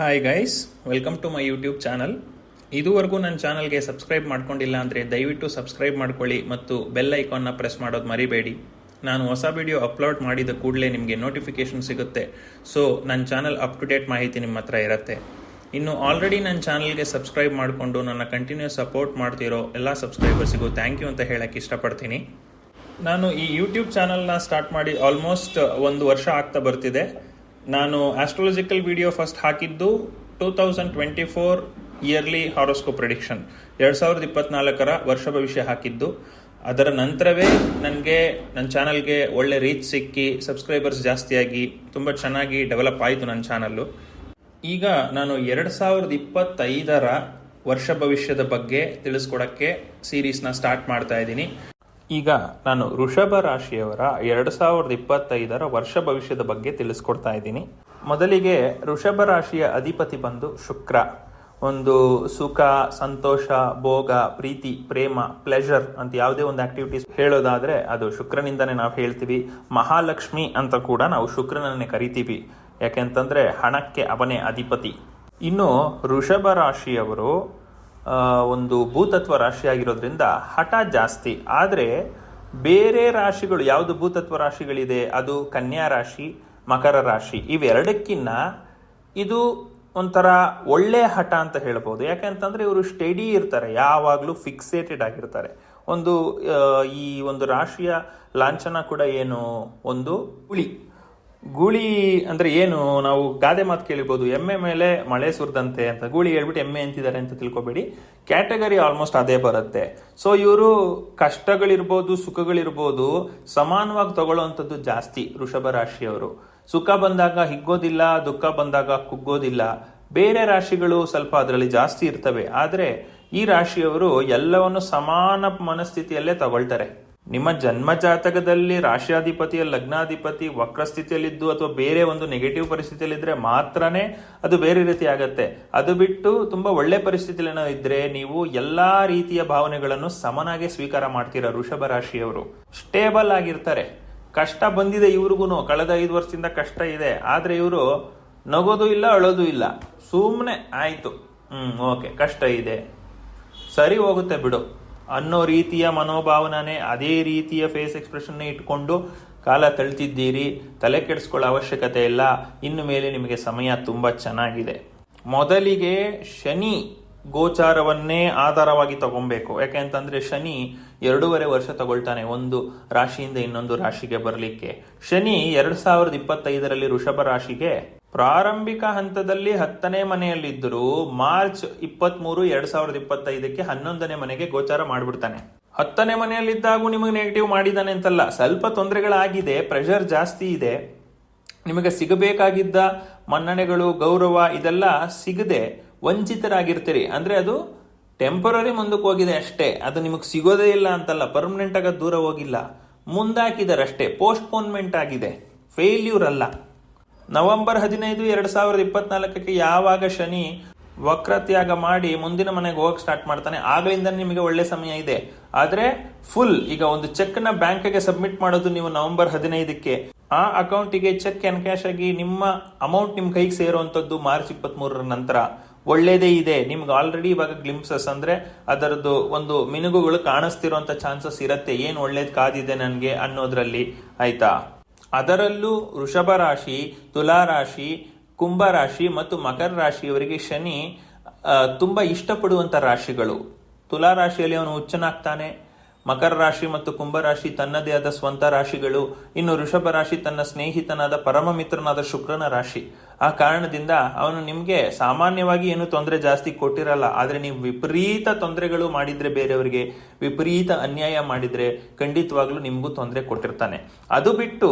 Hi guys welcome to my YouTube channel ಇದುವರೆಗೂ ನನ್ನ ಚಾನಲ್ಗೆ ಸಬ್ಸ್ಕ್ರೈಬ್ ಮಾಡ್ಕೊಂಡಿಲ್ಲ ಅಂದರೆ ದಯವಿಟ್ಟು ಸಬ್ಸ್ಕ್ರೈಬ್ ಮಾಡ್ಕೊಳ್ಳಿ ಮತ್ತು ಬೆಲ್ ಐಕಾನ್ನ ಪ್ರೆಸ್ ಮಾಡೋದು ಮರಿಬೇಡಿ. ನಾನು ಹೊಸ ವಿಡಿಯೋ ಅಪ್ಲೋಡ್ ಮಾಡಿದ ಕೂಡಲೇ ನಿಮಗೆ ನೋಟಿಫಿಕೇಶನ್ ಸಿಗುತ್ತೆ. ಸೊ ನನ್ನ ಚಾನಲ್ ಅಪ್ ಟು ಡೇಟ್ ಮಾಹಿತಿ ನಿಮ್ಮ ಹತ್ರ ಇರುತ್ತೆ. ಇನ್ನು ಆಲ್ರೆಡಿ ನನ್ನ ಚಾನಲ್ಗೆ ಸಬ್ಸ್ಕ್ರೈಬ್ ಮಾಡಿಕೊಂಡು ನನ್ನ ಕಂಟಿನ್ಯೂಸ್ ಸಪೋರ್ಟ್ ಮಾಡ್ತಿರೋ ಎಲ್ಲ ಸಬ್ಸ್ಕ್ರೈಬರ್ಸಿಗೂ ಥ್ಯಾಂಕ್ ಯು ಅಂತ ಹೇಳಕ್ಕೆ ಇಷ್ಟಪಡ್ತೀನಿ. ನಾನು ಈ ಯೂಟ್ಯೂಬ್ ಚಾನಲ್ನ ಸ್ಟಾರ್ಟ್ ಮಾಡಿ ಆಲ್ಮೋಸ್ಟ್ ಒಂದು ವರ್ಷ ಆಗ್ತಾ ಬರ್ತಿದೆ. ನಾನು ಆಸ್ಟ್ರಾಲಜಿಕಲ್ ವಿಡಿಯೋ ಫಸ್ಟ್ ಹಾಕಿದ್ದು two thousand twenty four yearly horoscope prediction ಎರಡು ಸಾವಿರದ ಇಪ್ಪತ್ನಾಲ್ಕರ ವರ್ಷ ಭವಿಷ್ಯ ಹಾಕಿದ್ದು. ಅದರ ನಂತರವೇ ನನಗೆ ನನ್ನ ಚಾನಲ್ಗೆ ಒಳ್ಳೆ ರೀಚ್ ಸಿಕ್ಕಿ ಸಬ್ಸ್ಕ್ರೈಬರ್ಸ್ ಜಾಸ್ತಿಯಾಗಿ, ತುಂಬ ಚೆನ್ನಾಗಿ ಡೆವಲಪ್ ಆಯಿತು ನನ್ನ ಚಾನಲ್ಲು ಈಗ ನಾನು ಎರಡು ಸಾವಿರದ ಇಪ್ಪತ್ತೈದರ ವರ್ಷ ಭವಿಷ್ಯದ ಬಗ್ಗೆ ತಿಳಿಸ್ಕೊಡಕ್ಕೆ ಸೀರೀಸ್ನ ಸ್ಟಾರ್ಟ್ ಮಾಡ್ತಾ ಇದ್ದೀನಿ. ಈಗ ನಾನು ಋಷಭ ರಾಶಿಯವರ ಎರಡು ಸಾವಿರದ ಇಪ್ಪತ್ತೈದರ ವರ್ಷ ಭವಿಷ್ಯದ ಬಗ್ಗೆ ತಿಳಿಸ್ಕೊಡ್ತಾ ಇದ್ದೀನಿ. ಮೊದಲಿಗೆ ಋಷಭ ರಾಶಿಯ ಅಧಿಪತಿ ಬಂದು ಶುಕ್ರ. ಒಂದು ಸುಖ, ಸಂತೋಷ, ಭೋಗ, ಪ್ರೀತಿ, ಪ್ರೇಮ ಪ್ಲೆಷರ್ ಅಂತ ಯಾವುದೇ ಒಂದು ಆಕ್ಟಿವಿಟೀಸ್ ಹೇಳೋದಾದ್ರೆ ಅದು ಶುಕ್ರನಿಂದನೇ ನಾವು ಹೇಳ್ತೀವಿ. ಮಹಾಲಕ್ಷ್ಮಿ ಅಂತ ಕೂಡ ನಾವು ಶುಕ್ರನನ್ನೇ ಕರಿತೀವಿ. ಯಾಕೆಂತಂದ್ರೆ ಹಣಕ್ಕೆ ಅವನೇ ಅಧಿಪತಿ. ಇನ್ನು ಋಷಭ ರಾಶಿಯವರು ಒಂದು ಭೂತತ್ವ ರಾಶಿ ಆಗಿರೋದ್ರಿಂದ ಹಠ ಜಾಸ್ತಿ. ಆದರೆ ಬೇರೆ ರಾಶಿಗಳು, ಯಾವುದು ಭೂತತ್ವ ರಾಶಿಗಳಿದೆ? ಅದು ಕನ್ಯಾ ರಾಶಿ, ಮಕರ ರಾಶಿ. ಇವೆರಡಕ್ಕಿನ್ನ ಇದು ಒಂಥರ ಒಳ್ಳೆ ಹಠ ಅಂತ ಹೇಳ್ಬೋದು. ಯಾಕೆಂತಂದ್ರೆ ಇವರು ಸ್ಟಡಿ ಇರ್ತಾರೆ, ಯಾವಾಗಲೂ ಫಿಕ್ಸೇಟೆಡ್ ಆಗಿರ್ತಾರೆ. ಒಂದು ಈ ಒಂದು ರಾಶಿಯ ಲಾಂಛನ ಕೂಡ ಏನು? ಒಂದು ಹುಳಿ ಗೂಳಿ ಅಂದ್ರೆ ಏನು? ನಾವು ಗಾದೆ ಮಾತು ಕೇಳಿರ್ಬೋದು. ಎಮ್ಮೆ ಮೇಲೆ ಮಳೆ ಸುರಿದಂತೆ ಅಂತ. ಗೂಳಿ ಹೇಳ್ಬಿಟ್ಟು ಎಮ್ಮೆ ಅಂತಿದ್ದಾರೆ ಅಂತ ತಿಳ್ಕೊಬೇಡಿ. ಕ್ಯಾಟಗರಿ ಆಲ್ಮೋಸ್ಟ್ ಅದೇ ಬರುತ್ತೆ. ಸೊ ಇವರು ಕಷ್ಟಗಳಿರ್ಬೋದು, ಸುಖಗಳಿರ್ಬೋದು, ಸಮಾನವಾಗಿ ತಗೊಳ್ಳುವಂಥದ್ದು ಜಾಸ್ತಿ ವೃಷಭ ರಾಶಿಯವರು. ಸುಖ ಬಂದಾಗ ಹಿಗ್ಗೋದಿಲ್ಲ, ದುಃಖ ಬಂದಾಗ ಕುಗ್ಗೋದಿಲ್ಲ. ಬೇರೆ ರಾಶಿಗಳು ಸ್ವಲ್ಪ ಅದರಲ್ಲಿ ಜಾಸ್ತಿ ಇರ್ತವೆ. ಆದರೆ ಈ ರಾಶಿಯವರು ಎಲ್ಲವನ್ನು ಸಮಾನ ಮನಸ್ಥಿತಿಯಲ್ಲೇ ತಗೊಳ್ತಾರೆ. ನಿಮ್ಮ ಜನ್ಮ ಜಾತಕದಲ್ಲಿ ರಾಶಿಯಾಧಿಪತಿಯ ಲಗ್ನಾಧಿಪತಿ ವಕ್ರ ಸ್ಥಿತಿಯಲ್ಲಿದ್ದು ಅಥವಾ ಬೇರೆ ಒಂದು ನೆಗೆಟಿವ್ ಪರಿಸ್ಥಿತಿಯಲ್ಲಿದ್ದರೆ ಮಾತ್ರನೇ ಅದು ಬೇರೆ ರೀತಿ ಆಗತ್ತೆ. ಅದು ಬಿಟ್ಟು ತುಂಬಾ ಒಳ್ಳೆ ಪರಿಸ್ಥಿತಿಯಲ್ಲಿ ಇದ್ದರೆ ನೀವು ಎಲ್ಲಾ ರೀತಿಯ ಭಾವನೆಗಳನ್ನು ಸಮನಾಗಿ ಸ್ವೀಕಾರ ಮಾಡ್ತೀರಾ ವೃಷಭ ರಾಶಿಯವರು. ಸ್ಟೇಬಲ್ ಆಗಿರ್ತಾರೆ. ಕಷ್ಟ ಬಂದಿದೆ ಇವ್ರಿಗೂ ಕಳೆದ ಐದು ವರ್ಷದಿಂದ ಕಷ್ಟ ಇದೆ. ಆದ್ರೆ ಇವರು ನಗೋದು ಇಲ್ಲ, ಅಳೋದು ಇಲ್ಲ. ಸುಮ್ಮನೆ ಆಯ್ತು. ಹ್ಞೂ ಓಕೆ. ಕಷ್ಟ ಇದೆ. ಸರಿ ಹೋಗುತ್ತೆ ಬಿಡು. ಅನ್ನೋ ರೀತಿಯ ಮನೋಭಾವನೆ ಅದೇ ರೀತಿಯ ಫೇಸ್ ಎಕ್ಸ್ಪ್ರೆಷನ್ನೇ ಇಟ್ಕೊಂಡು ಕಾಲ ತಳ್ತಿದ್ದೀರಿ, ತಲೆ ಕೆಡಿಸ್ಕೊಳ್ಳೋ ಅವಶ್ಯಕತೆ ಇಲ್ಲ, ಇನ್ನು ಮೇಲೆ ನಿಮಗೆ ಸಮಯ ತುಂಬ ಚೆನ್ನಾಗಿದೆ. ಮೊದಲಿಗೆ ಶನಿ ಗೋಚಾರವನ್ನೇ ಆಧಾರವಾಗಿ ತಗೊಬೇಕು. ಯಾಕೆಂತಂದ್ರೆ ಶನಿ ಎರಡೂವರೆ ವರ್ಷ ತಗೊಳ್ತಾನೆ, ಒಂದು ರಾಶಿಯಿಂದ ಇನ್ನೊಂದು ರಾಶಿಗೆ ಬರಲಿಕ್ಕೆ. ಶನಿ ಎರಡು ಸಾವಿರದ ಇಪ್ಪತ್ತೈದರಲ್ಲಿ ಋಷಭ ರಾಶಿಗೆ ಪ್ರಾರಂಭಿಕ ಹಂತದಲ್ಲಿ ಹತ್ತನೇ ಮನೆಯಲ್ಲಿದ್ದರೂ ಮಾರ್ಚ್ ಇಪ್ಪತ್ತ್ ಮೂರು ಎರಡ್ ಸಾವಿರದ ಇಪ್ಪತ್ತೈದಕ್ಕೆ ಹನ್ನೊಂದನೇ ಮನೆಗೆ ಗೋಚಾರ ಮಾಡಿಬಿಡ್ತಾನೆ. ಹತ್ತನೇ ಮನೆಯಲ್ಲಿದ್ದಾಗೂ ನಿಮಗೆ ನೆಗೆಟಿವ್ ಮಾಡಿದ್ದಾನೆ ಅಂತಲ್ಲ. ಸ್ವಲ್ಪ ತೊಂದರೆಗಳಾಗಿದೆ ಪ್ರೆಷರ್ ಜಾಸ್ತಿ ಇದೆ. ನಿಮಗೆ ಸಿಗಬೇಕಾಗಿದ್ದ ಮನ್ನಣೆಗಳು, ಗೌರವ ಇದೆಲ್ಲ ಸಿಗದೆ ವಂಚಿತರಾಗಿರ್ತೀರಿ. ಅಂದರೆ ಅದು ಟೆಂಪರರಿ ಮುಂದಕ್ಕೆ ಹೋಗಿದೆ ಅಷ್ಟೇ. ಅದು ನಿಮಗೆ ಸಿಗೋದೇ ಇಲ್ಲ ಅಂತಲ್ಲ. ಪರ್ಮನೆಂಟ್ ಆಗಿ ದೂರ ಹೋಗಿಲ್ಲ. ಮುಂದಾಕಿದಾರಷ್ಟೇ. ಪೋಸ್ಟ್ಪೋನ್ಮೆಂಟ್ ಆಗಿದೆ. ಫೇಲ್ಯೂರ್ ಅಲ್ಲ. ನವೆಂಬರ್ ಹದಿನೈದು ಎರಡ್ ಸಾವಿರದ ಇಪ್ಪತ್ನಾಲ್ಕಕ್ಕೆ ಯಾವಾಗ ಶನಿ ವಕ್ರತ್ಯಾಗ ಮಾಡಿ ಮುಂದಿನ ಮನೆಗೆ ಹೋಗಕ್ ಸ್ಟಾರ್ಟ್ ಮಾಡ್ತಾನೆ ಆಗಲಿಂದ ನಿಮಗೆ ಒಳ್ಳೆ ಸಮಯ ಇದೆ. ಆದ್ರೆ ಫುಲ್ ಈಗ ಒಂದು ಚೆಕ್ನ ಬ್ಯಾಂಕ್ಗೆ ಸಬ್ಮಿಟ್ ಮಾಡೋದು ನೀವು ನವೆಂಬರ್ ಹದಿನೈದಕ್ಕೆ. ಆ ಅಕೌಂಟಿಗೆ ಚೆಕ್ ಕ್ಯಾಶ್ ಆಗಿ ನಿಮ್ಮ ಅಮೌಂಟ್ ನಿಮ್ ಕೈಗೆ ಸೇರುವಂತದ್ದು ಮಾರ್ಚ್ ಇಪ್ಪತ್ತ್ ಮೂರರ ನಂತರ. ಒಳ್ಳೇದೇ ಇದೆ. ನಿಮ್ಗೆ ಆಲ್ರೆಡಿ ಇವಾಗ ಗ್ಲಿಂಪ್ಸಸ್ ಅಂದ್ರೆ ಅದರದ್ದು ಒಂದು ಮಿನುಗುಗಳು ಕಾಣಿಸ್ತಿರುವಂತ ಚಾನ್ಸಸ್ ಇರತ್ತೆ. ಏನು ಒಳ್ಳೇದು ಕಾದಿದೆ ನನಗೆ ಅನ್ನೋದ್ರಲ್ಲಿ, ಆಯ್ತಾ? ಅದರಲ್ಲೂ ವೃಷಭ ರಾಶಿ, ತುಲಾ ರಾಶಿ, ಕುಂಭ ರಾಶಿ ಮತ್ತು ಮಕರ ರಾಶಿಯವರಿಗೆ ಶನಿ ತುಂಬಾ ಇಷ್ಟಪಡುವಂತ ರಾಶಿಗಳು. ತುಲಾ ರಾಶಿಯಲ್ಲಿ ಅವನು ಹುಚ್ಚನಾಗ್ತಾನೆ. ಮಕರ ರಾಶಿ ಮತ್ತು ಕುಂಭರಾಶಿ ತನ್ನದೇ ಆದ ಸ್ವಂತ ರಾಶಿಗಳು. ಇನ್ನು ವೃಷಭ ರಾಶಿ ತನ್ನ ಸ್ನೇಹಿತನಾದ ಪರಮ ಮಿತ್ರನಾದ ಶುಕ್ರನ ರಾಶಿ. ಆ ಕಾರಣದಿಂದ ಅವನು ನಿಮ್ಗೆ ಸಾಮಾನ್ಯವಾಗಿ ಏನು ತೊಂದರೆ ಜಾಸ್ತಿ ಕೊಟ್ಟಿರಲ್ಲ, ಆದ್ರೆ ನೀವು ವಿಪರೀತ ತೊಂದರೆಗಳು ಮಾಡಿದ್ರೆ ಬೇರೆಯವರಿಗೆ, ವಿಪರೀತ ಅನ್ಯಾಯ ಮಾಡಿದ್ರೆ ಖಂಡಿತವಾಗ್ಲೂ ನಿಮ್ಗೂ ತೊಂದರೆ ಕೊಟ್ಟಿರ್ತಾನೆ. ಅದು ಬಿಟ್ಟು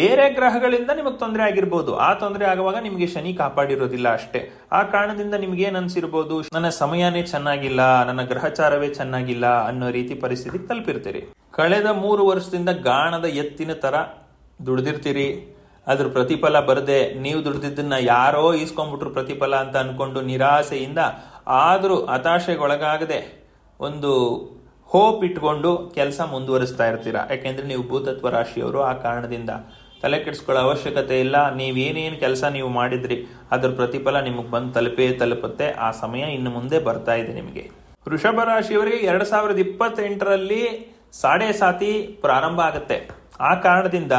ಬೇರೆ ಗ್ರಹಗಳಿಂದ ನಿಮಗೆ ತೊಂದರೆ ಆಗಿರ್ಬೋದು. ಆ ತೊಂದರೆ ಆಗುವಾಗ ನಿಮಗೆ ಶನಿ ಕಾಪಾಡಿರೋದಿಲ್ಲ ಅಷ್ಟೇ. ಆ ಕಾರಣದಿಂದ ನಿಮ್ಗೆ ಏನ್ ಅನ್ಸಿರ್ಬೋದು? ನನ್ನ ಸಮಯನೇ ಚೆನ್ನಾಗಿಲ್ಲ, ನನ್ನ ಗ್ರಹಚಾರವೇ ಚೆನ್ನಾಗಿಲ್ಲ ಅನ್ನೋ ರೀತಿ ಪರಿಸ್ಥಿತಿ ತಲುಪಿರ್ತೀರಿ. ಕಳೆದ ಮೂರು ವರ್ಷದಿಂದ ಗಾಣದ ಎತ್ತಿನ ತರ ದುಡ್ದಿರ್ತೀರಿ. ಅದ್ರ ಪ್ರತಿಫಲ ಬರದೆ ನೀವು ದುಡ್ದಿದ್ದನ್ನ ಯಾರೋ ಈಸ್ಕೊಂಡ್ಬಿಟ್ರು ಪ್ರತಿಫಲ ಅಂತ ಅನ್ಕೊಂಡು ನಿರಾಸೆಯಿಂದ ಆದರೂ ಹತಾಶೆಗೊಳಗಾಗದೆ ಒಂದು ಹೋಪ್ ಇಟ್ಕೊಂಡು ಕೆಲಸ ಮುಂದುವರಿಸ್ತಾ ಇರ್ತೀರಾ? ಯಾಕೆಂದ್ರೆ ನೀವು ಭೂತತ್ವ ರಾಶಿಯವರು ಆ ಕಾರಣದಿಂದ ತಲೆ ಕೆಡಿಸ್ಕೊಳ್ಳೋ ಅವಶ್ಯಕತೆ ಇಲ್ಲ. ನೀವೇನೇನು ಕೆಲಸ ನೀವು ಮಾಡಿದ್ರಿ, ಅದ್ರ ಪ್ರತಿಫಲ ನಿಮಗೆ ಬಂದು ತಲುಪೇ ತಲುಪುತ್ತೆ. ಆ ಸಮಯ ಇನ್ನು ಮುಂದೆ ಬರ್ತಾ ಇದೆ ನಿಮಗೆ. ವೃಷಭ ರಾಶಿಯವರಿಗೆ ಎರಡು ಸಾವಿರದ ಇಪ್ಪತ್ತೆಂಟರಲ್ಲಿ ಸಾಡೆ ಸಾತಿ ಪ್ರಾರಂಭ ಆಗುತ್ತೆ. ಆ ಕಾರಣದಿಂದ